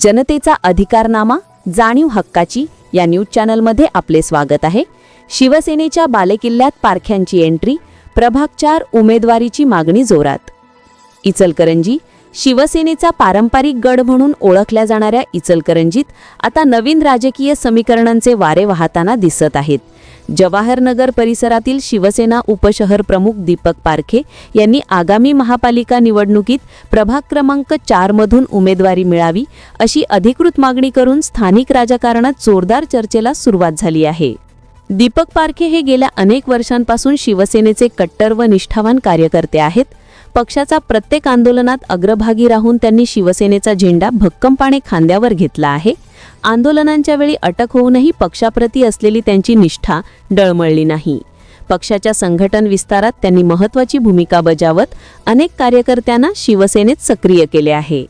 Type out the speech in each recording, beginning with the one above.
जनतेचा अधिकारनामा जाणीव हक्काची या न्यूज चॅनलमध्ये आपले स्वागत आहे. शिवसेनेच्या बालेकिल्ल्यात पारख्यांची एंट्री प्रभाग चार उमेदवारीची मागणी जोरात. इचलकरंजी शिवसेनेचा पारंपरिक गड म्हणून ओळखल्या जाणाऱ्या इचलकरंजीत आता नवीन राजकीय समीकरणांचे वारे वाहताना दिसत आहेत. जवाहरनगर परिसरातील शिवसेना उपशहर प्रमुख दीपक पारखे यांनी आगामी महापालिका निवडणुकीत प्रभाग क्रमांक चारमधून उमेदवारी मिळावी अशी अधिकृत मागणी करून स्थानिक राजकारणात जोरदार चर्चेला सुरुवात झाली आहे. दीपक पारखे हे गेल्या अनेक वर्षांपासून शिवसेनेचे कट्टर व निष्ठावान कार्यकर्ते आहेत. पक्षाचा प्रत्येक आंदोलनात अग्रभागी राहून त्यांनी शिवसेनेचा झेंडा भक्कमपणे खांद्यावर घेतला आहे. आंदोलनांच्या वेळी अटक होऊनही पक्षाप्रती असलेली त्यांची निष्ठा डळमळली नाही. पक्षाच्या संघटन विस्तारात त्यांनी महत्त्वाची भूमिका बजावत अनेक कार्यकर्त्यांना शिवसेनेत सक्रिय केले आहे.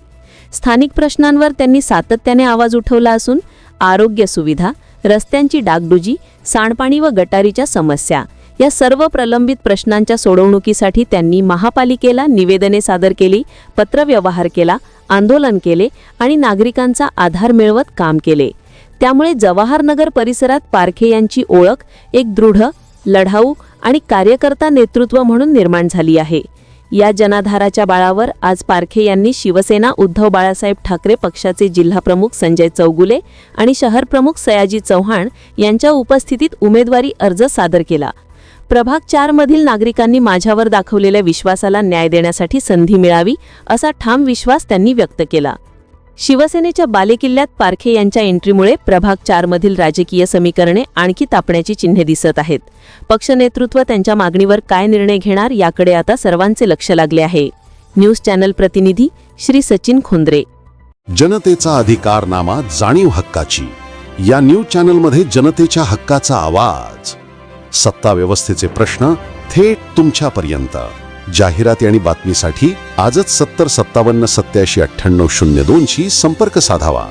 स्थानिक प्रश्नांवर त्यांनी सातत्याने आवाज उठवला असून आरोग्य सुविधा रस्त्यांची डागडुजी सांडपाणी व गटारीच्या समस्या या सर्व प्रलंबित प्रश्नांच्या सोडवणुकीसाठी त्यांनी महापालिकेला निवेदने सादर केली पत्रव्यवहार केला आंदोलन केले आणि नागरिकांचा आधार मिळवत काम केले. त्यामुळे जवाहरनगर परिसरात पारखे यांची ओळख एक दृढ लढाऊ आणि कार्यकर्ता नेतृत्व म्हणून निर्माण झाली आहे. या जनाधाराच्या बाळावर आज पारखे यांनी शिवसेना उद्धव बाळासाहेब ठाकरे पक्षाचे जिल्हाप्रमुख संजय चौगुले आणि शहरप्रमुख सयाजी चव्हाण यांच्या उपस्थितीत उमेदवारी अर्ज सादर केला. प्रभाग चारमधील नागरिकांनी माझ्यावर दाखवलेल्या विश्वासाला न्याय देण्यासाठी संधी मिळावी असा ठाम विश्वास त्यांनी व्यक्त केला. शिवसेनेच्या बालेकिल्ल्यात पारखे यांच्या एंट्रीमुळे प्रभाग चारमधील राजकीय समीकरणे आणखी तापण्याची चिन्हे दिसत आहेत. पक्षनेतृत्व त्यांच्या मागणीवर काय निर्णय घेणार याकडे आता सर्वांचे लक्ष लागले आहे. न्यूज चॅनल प्रतिनिधी श्री सचिन खोंद्रे. जनतेचा अधिकारनामा जाणीव हक्काची. या न्यूज चॅनलमध्ये जनतेच्या हक्काचा आवाज. सत्ता व्यवस्थेचे प्रश्न थेट तुमच्यापर्यंत. जाहिराती आणि बातमीसाठी आजच सत्तर सत्तावन्न सत्याऐंशी अठ्ठ्याण्णव शून्य दोनशी संपर्क साधावा.